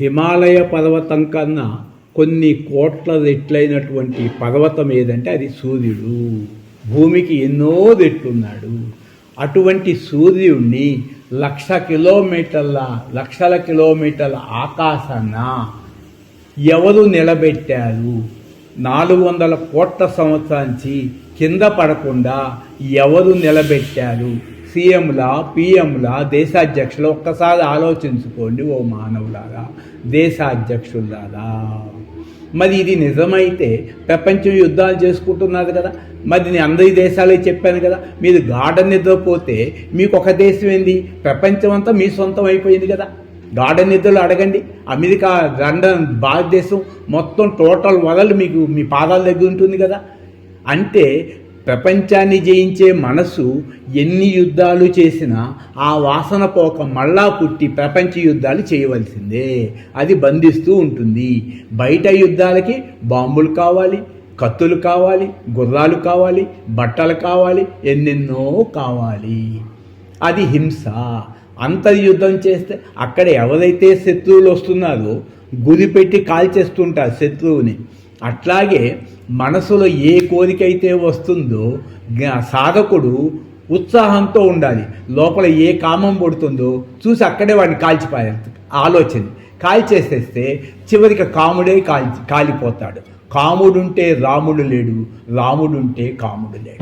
హిమాలయ పర్వతం కన్నా కొన్ని కోట్ల రెట్లైనటువంటి పర్వతం ఏదంటే అది సూర్యుడు. భూమికి ఎన్నో రెట్లున్నాడు. అటువంటి సూర్యుడిని లక్ష కిలోమీటర్ల లక్షల కిలోమీటర్ల ఆకాశాన ఎవరు నిలబెట్టారు? నాలుగు వందల కోట్ల సంవత్సరానికి కింద పడకుండా ఎవరు నిలబెట్టారు? సీఎంలా పిఎంలా దేశాధ్యక్షులు? ఒక్కసారి ఆలోచించుకోండి ఓ మానవులారా దేశాధ్యక్షులారా మరి ఇది నిజమైతే ప్రపంచం యుద్ధాలు చేసుకుంటున్నారు కదా? మరి నేను అందరి దేశాలే చెప్పాను కదా మీరు గాఢ నిద్రపోతే మీకు ఒక దేశం ఏంది? ప్రపంచం అంతా మీ సొంతం అయిపోయింది కదా. గాఢ నిధులు అడగండి. అమెరికా లండన్ భారతదేశం మొత్తం టోటల్ వరల్డ్ మీకు మీ పాదాల దగ్గర ఉంటుంది కదా. అంటే ప్రపంచాన్ని జయించే మనసు ఎన్ని యుద్ధాలు చేసినా ఆ వాసన పోక మళ్ళా పుట్టి ప్రపంచ యుద్ధాలు చేయవలసిందే. అది బంధిస్తూ ఉంటుంది. బయట యుద్ధాలకి బాంబులు కావాలి కత్తులు కావాలి గుర్రాలు కావాలి బట్టలు కావాలి ఎన్నెన్నో కావాలి. అది హింస. అంతర్యుద్ధం చేస్తే అక్కడ ఎవరైతే శత్రువులు వస్తున్నారో గురి పెట్టి కాల్చేస్తుంటారు శత్రువుని. అట్లాగే మనసులో ఏ కోరిక అయితే వస్తుందో సాధకుడు ఉత్సాహంతో ఉండాలి. లోపల ఏ కామం పడుతుందో చూసి అక్కడే వాడిని కాల్చిపారు ఆలోచన. కాల్చేసేస్తే చివరికి కాముడే కాల్చి కాలిపోతాడు. కాముడుంటే రాముడు లేడు రాముడుంటే కాముడు లేడు.